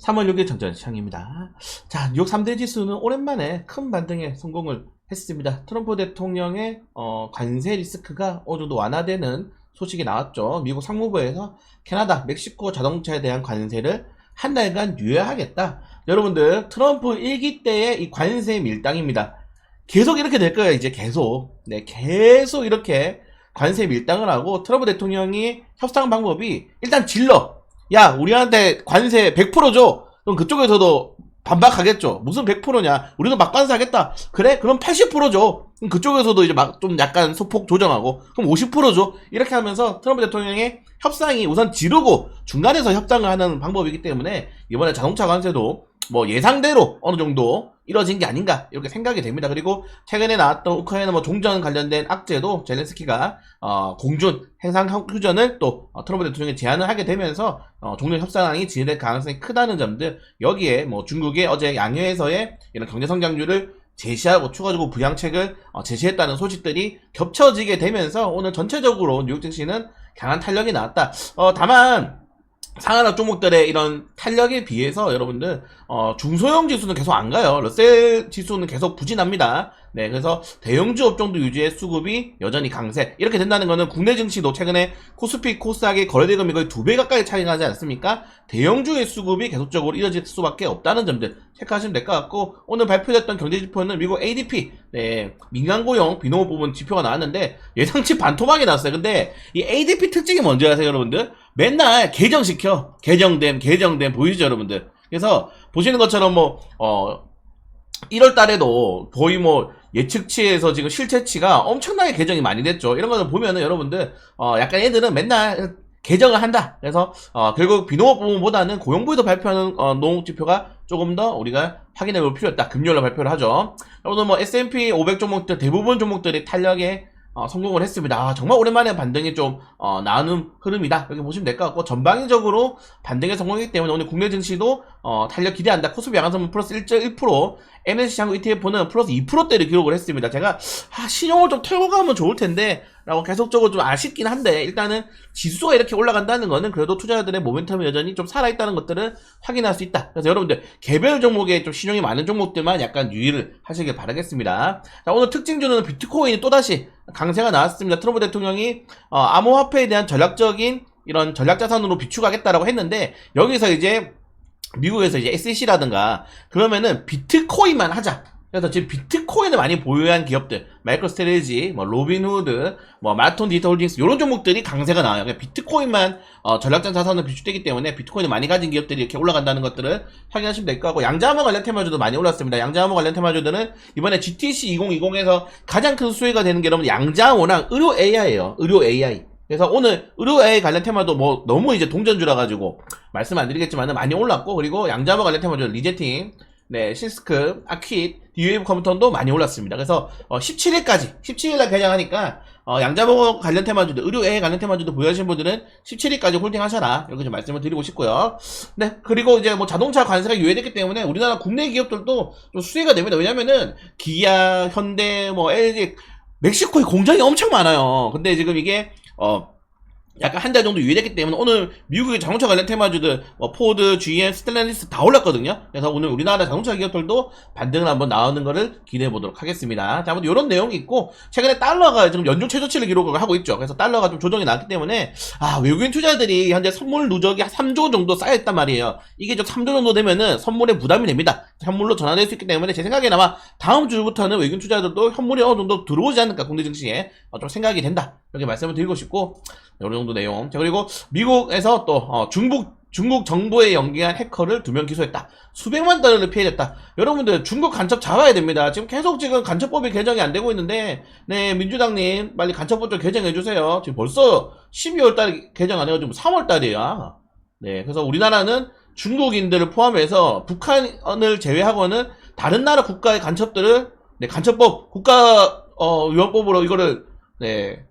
3월 6일 전전 시장입니다. 자, 뉴욕 3대 지수는 오랜만에 큰 반등에 성공을 했습니다. 트럼프 대통령의 어, 관세 리스크가 어느 정도 완화되는 소식이 나왔죠. 미국 상무부에서 캐나다, 멕시코 자동차에 대한 관세를 한 달간 유예하겠다. 여러분들, 트럼프 1기 때의 이 관세 밀당입니다. 계속 이렇게 될 거예요, 이제 계속. 네, 계속 이렇게 관세 밀당을 하고 트럼프 대통령이 협상 방법이 일단 질러. 야, 우리한테 관세 100% 줘. 그럼 그쪽에서도 반박하겠죠. 무슨 100%냐? 우리도 막관세 하겠다. 그래? 그럼 80% 줘. 그럼 그쪽에서도 이제 막 좀 약간 소폭 조정하고 그럼 50% 줘. 이렇게 하면서 트럼프 대통령의 협상이 우선 지르고 중간에서 협상을 하는 방법이기 때문에 이번에 자동차 관세도 뭐 예상대로 어느 정도 이뤄진 게 아닌가 이렇게 생각이 됩니다. 그리고 최근에 나왔던 우크라이나 뭐 종전 관련된 악재도 젤렌스키가 어, 공준 해상 휴전을 또 어, 트럼프 대통령이 제안을 하게 되면서 어, 종전 협상이 진행될 가능성이 크다는 점들 여기에 뭐 중국의 어제 양회에서의 이런 경제 성장률을 제시하고 추가적으로 부양책을 어, 제시했다는 소식들이 겹쳐지게 되면서 오늘 전체적으로 뉴욕 증시는 강한 탄력이 나왔다. 어, 다만 상하나 종목들의 이런 탄력에 비해서 여러분들 어, 중소형 지수는 계속 안 가요. 러셀 지수는 계속 부진합니다. 네, 그래서 대형주 업종도 유지의 수급이 여전히 강세. 이렇게 된다는 거는 국내 증시도 최근에 코스피, 코스닥의 거래대금이 거의 두 배 가까이 차이 나지 않습니까? 대형주의 수급이 계속적으로 이어질 수밖에 없다는 점들 체크하시면 될 것 같고 오늘 발표됐던 경제 지표는 미국 ADP, 네, 민간고용 비농업 부분 지표가 나왔는데 예상치 반토막이 났어요. 근데 이 ADP 특징이 뭔지 아세요, 여러분들? 맨날 개정시켜. 개정됨, 개정됨 보이죠, 여러분들? 그래서 보시는 것처럼 뭐, 어, 1월 달에도 거의 뭐 예측치에서 지금 실체치가 엄청나게 개정이 많이 됐죠. 이런 거를 보면은 여러분들, 어, 약간 애들은 맨날 개정을 한다. 그래서, 어, 결국 비농업 부분보다는 고용부에서 발표하는, 어, 농업지표가 조금 더 우리가 확인해 볼 필요가 있다. 금요일에 발표를 하죠. 오늘 뭐 S&P 500 종목들, 대부분 종목들이 탄력에 어, 성공을 했습니다. 아, 정말 오랜만에 반등이 좀 어, 나오는 흐름이다. 이렇게 보시면 될 것 같고 전방위적으로 반등에 성공했기 때문에 오늘 국내 증시도 어, 탄력 기대한다. 코스피 양산은 플러스 1.1%, MSCI 한국 ETF는 플러스 2%대를 기록을 했습니다. 제가 아, 신용을 좀 털고 가면 좋을 텐데 라고 계속적으로 좀 아쉽긴 한데 일단은 지수가 이렇게 올라간다는 거는 그래도 투자자들의 모멘텀이 여전히 좀 살아있다는 것들을 확인할 수 있다. 그래서 여러분들 개별 종목에 좀 신용이 많은 종목들만 약간 유의를 하시길 바라겠습니다. 자, 오늘 특징주는 비트코인이 또다시 강세가 나왔습니다. 트럼프 대통령이 어, 암호화폐에 대한 전략적인 이런 전략자산으로 비추가겠다라고 했는데 여기서 이제 미국에서 이제 SEC라든가 그러면은 비트코인만 하자. 그래서 지금 비트코인을 많이 보유한 기업들, 마이크로스트레지, 뭐 로빈후드, 뭐 마톤 디지털 홀딩스 이런 종목들이 강세가 나와요. 그러니까 비트코인만 어, 전략적 자산으로 비추되기 때문에 비트코인을 많이 가진 기업들이 이렇게 올라간다는 것들을 확인하시면 될것 같고 양자암호 관련 테마주도 많이 올랐습니다. 양자암호 관련 테마주들은 이번에 GTC 2020에서 가장 큰 수혜가 되는 게 여러분 양자암호랑 의료 AI예요. 의료 AI. 그래서 오늘 의료 AI 관련 테마도 뭐 너무 이제 동전주라 가지고 말씀 안 드리겠지만 많이 올랐고 그리고 양자암호 관련 테마주 리제팅 네, 시스크, 아퀴, 디웨이브 컴퓨터도 많이 올랐습니다. 그래서 어, 17일까지, 17일날 개장하니까 어, 양자보고 관련 테마주들, 의료 AI 관련 테마주도 보유하신 분들은 17일까지 홀딩하셔라 이렇게 좀 말씀을 드리고 싶고요. 네, 그리고 이제 뭐 자동차 관세가 유예됐기 때문에 우리나라 국내 기업들도 좀 수혜가 됩니다. 왜냐면은 기아, 현대, 뭐 LG, 멕시코에 공장이 엄청 많아요. 근데 지금 이게 어 약간 한 달 정도 유예됐기 때문에 오늘 미국의 자동차 관련 테마주들 뭐 포드, GM, 스텔란티스 다 올랐거든요. 그래서 오늘 우리나라 자동차 기업들도 반등을 한번 나오는 거를 기대해 보도록 하겠습니다. 자, 아무튼 이런 내용이 있고 최근에 달러가 지금 연중 최저치를 기록을 하고 있죠. 그래서 달러가 좀 조정이 나왔기 때문에 아 외국인 투자들이 현재 선물 누적이 한 3조 정도 쌓여있단 말이에요. 이게 좀 3조 정도 되면은 선물에 부담이 됩니다. 현물로 전환될 수 있기 때문에 제 생각에는 아마 다음 주부터는 외국인 투자들도 현물이 어느 정도 들어오지 않을까 국내 증시에 어, 좀 생각이 된다. 이렇게 말씀을 드리고 싶고 어느 정도 내용. 자, 그리고 미국에서 또, 어, 중국, 중국 정부에 연계한 해커를 두 명 기소했다. 수백만 달러를 피해졌다. 여러분들, 중국 간첩 잡아야 됩니다. 지금 계속 지금 간첩법이 개정이 안 되고 있는데, 네, 민주당님, 빨리 간첩법 좀 개정해 주세요. 지금 벌써 12월 달에 개정 안 해가지고 3월 달이야. 네, 그래서 우리나라는 중국인들을 포함해서 북한을 제외하고는 다른 나라 국가의 간첩들을, 네, 간첩법, 국가, 어, 위헌법으로 이거를, 네,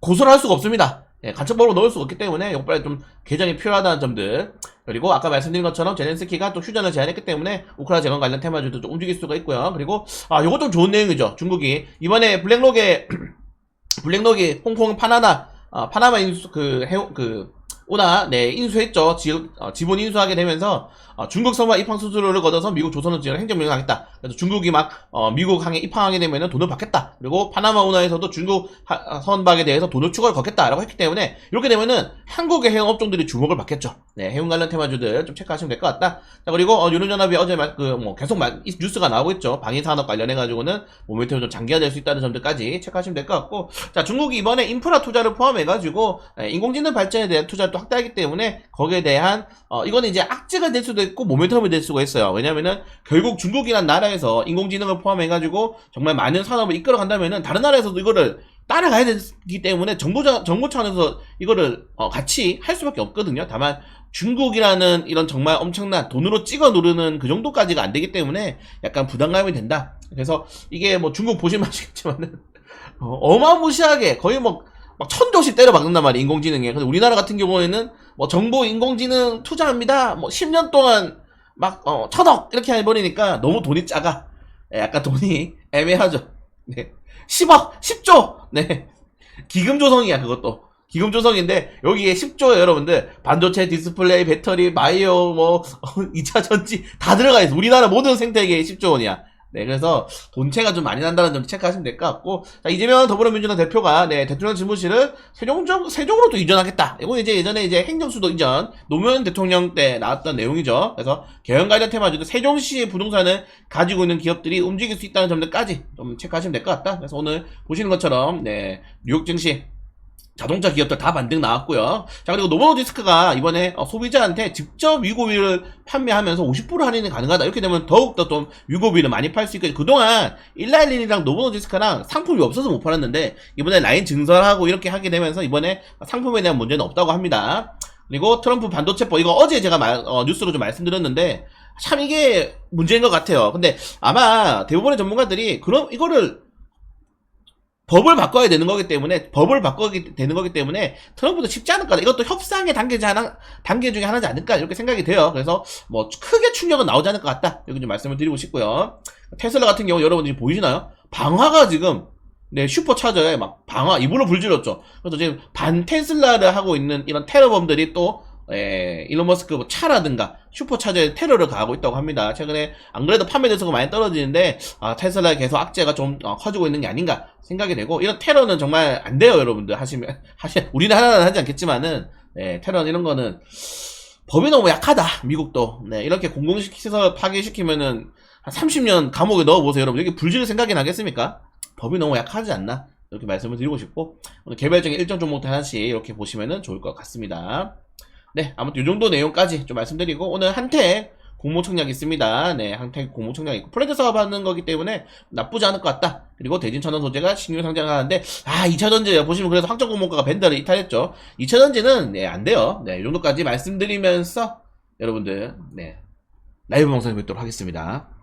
고소를 할 수가 없습니다. 예, 간첩법으로 넣을 수가 없기 때문에 빨리 좀 개정이 필요하다는 점들 그리고 아까 말씀드린 것처럼 제렌스키가 또 휴전을 제안했기 때문에 우크라이나 재건 관련 테마주도 좀 움직일 수가 있고요. 그리고 아 요거 좀 좋은 내용이죠. 중국이 이번에 블랙록에 블랙록이 홍콩 파나나 아, 파나마 인수 그 해운 그 오나 네 인수했죠. 지, 어, 지분 인수하게 되면서 어, 중국 선박 입항 수수료를 걷어서 미국 조선을 지원 행정명령 하겠다. 그래서 중국이 막 어, 미국 항에 입항하게 되면 돈을 받겠다. 그리고 파나마 운하에서도 중국 하- 선박에 대해서 돈을 추가로 걷겠다라고 했기 때문에 이렇게 되면은 한국의 해운 업종들이 주목을 받겠죠. 네, 해운 관련 테마주들 좀 체크하시면 될 것 같다. 자 그리고 어, 유럽연합이 어제 그뭐 계속 말- 이 뉴스가 나오고 있죠. 방위 산업 관련해 가지고는 모멘텀이 좀 장기화될 수 있다는 점들까지 체크하시면 될 것 같고 자 중국이 이번에 인프라 투자를 포함해 가지고 인공지능 발전에 대한 투자를 또 확대하기 때문에 거기에 대한 어, 이거는 이제 악재가 될 수도 있고 모멘텀이 될 수가 있어요. 왜냐면은 결국 중국이란 나라에서 인공지능을 포함해 가지고 정말 많은 산업을 이끌어 간다면은 다른 나라에서도 이거를 따라가야 되기 때문에 정부 정부 차원에서 이거를 어, 같이 할 수밖에 없거든요. 다만 중국이라는 이런 정말 엄청난 돈으로 찍어 누르는 그 정도까지가 안 되기 때문에 약간 부담감이 된다. 그래서 이게 뭐 중국 보시면 아시겠지만은 어, 마무시하게 거의 뭐 막 천조씩 때려 박는단 말이에요 인공지능에. 근데 우리나라 같은 경우에는 뭐 정보 인공지능 투자합니다. 뭐 10년 동안 막 어, 천억 이렇게 해버리니까 너무 돈이 작아. 예, 약간 돈이 애매하죠. 네. 10억, 10조. 네. 기금 조성이야 그것도. 기금 조성인데 여기에 10조에 여러분들 반도체, 디스플레이, 배터리, 바이오, 뭐 2차 전지 다 들어가 있어. 우리나라 모든 생태계에 10조 원이야. 네, 그래서 돈체가 좀 많이 난다는 점 체크하시면 될 것 같고, 자, 이재명 더불어민주당 대표가, 네, 대통령 집무실을 세종정, 세종으로 또 이전하겠다. 이거 이제 예전에 이제 행정수도 이전, 노무현 대통령 때 나왔던 내용이죠. 그래서 개헌 관련 테마주도 세종시의 부동산을 가지고 있는 기업들이 움직일 수 있다는 점들까지 좀 체크하시면 될 것 같다. 그래서 오늘 보시는 것처럼, 네, 뉴욕 증시, 자동차 기업들 다 반등 나왔고요. 자 그리고 노보노디스크가 이번에 어, 소비자한테 직접 위고비를 판매하면서 50% 할인이 가능하다. 이렇게 되면 더욱더 좀 위고비를 많이 팔 수 있게 그동안 191이랑 노보노디스크랑 상품이 없어서 못 팔았는데 이번에 라인 증설하고 이렇게 하게 되면서 이번에 상품에 대한 문제는 없다고 합니다. 그리고 트럼프 반도체법 이거 어제 제가 말- 어, 뉴스로 좀 말씀드렸는데 참 이게 문제인 것 같아요. 근데 아마 대부분의 전문가들이 그럼 이거를 법을 바꿔야 되는 거기 때문에 법을 바꿔야 되는 거기 때문에 트럼프도 쉽지 않을 거다. 이것도 협상의 단계 중 하나 단계 중에 하나지 않을까 이렇게 생각이 돼요. 그래서 뭐 크게 충격은 나오지 않을 것 같다. 이렇게 좀 말씀을 드리고 싶고요. 테슬라 같은 경우 여러분 지금 보이시나요? 방화가 지금 네 슈퍼 차저에 막 방화 이불로 불질렀죠. 그래서 지금 반 테슬라를 하고 있는 이런 테러범들이 또 예, 일론 머스크 뭐 차라든가 슈퍼차저에 테러를 가하고 있다고 합니다. 최근에 안 그래도 판매 대수가 많이 떨어지는데 아, 테슬라에 계속 악재가 좀 어, 커지고 있는 게 아닌가 생각이 되고 이런 테러는 정말 안 돼요, 여러분들 하시면 하시 우리는 하나는 하지 않겠지만은 네, 테러 이런 거는 법이 너무 약하다. 미국도 네, 이렇게 공공시켜서 파괴시키면은 한 30년 감옥에 넣어보세요, 여러분. 이게 불질 생각이 나겠습니까? 법이 너무 약하지 않나? 이렇게 말씀을 드리고 싶고 오늘 개별적인 일정 종목들 하나씩 이렇게 보시면은 좋을 것 같습니다. 네, 아무튼 이 정도 내용까지 좀 말씀드리고 오늘 한택 공모 청약 있습니다. 네, 한택 공모 청약 있고 플랜트 사업 하는 거기 때문에 나쁘지 않을 것 같다. 그리고 대진천연 소재가 신규 상장하는데 아 2차 전지 보시면 그래서 확정 공모가가 밴더를 이탈했죠. 2차 전지는 네, 안 돼요. 네, 이 정도까지 말씀드리면서 여러분들 네 라이브 방송에 뵙도록 하겠습니다.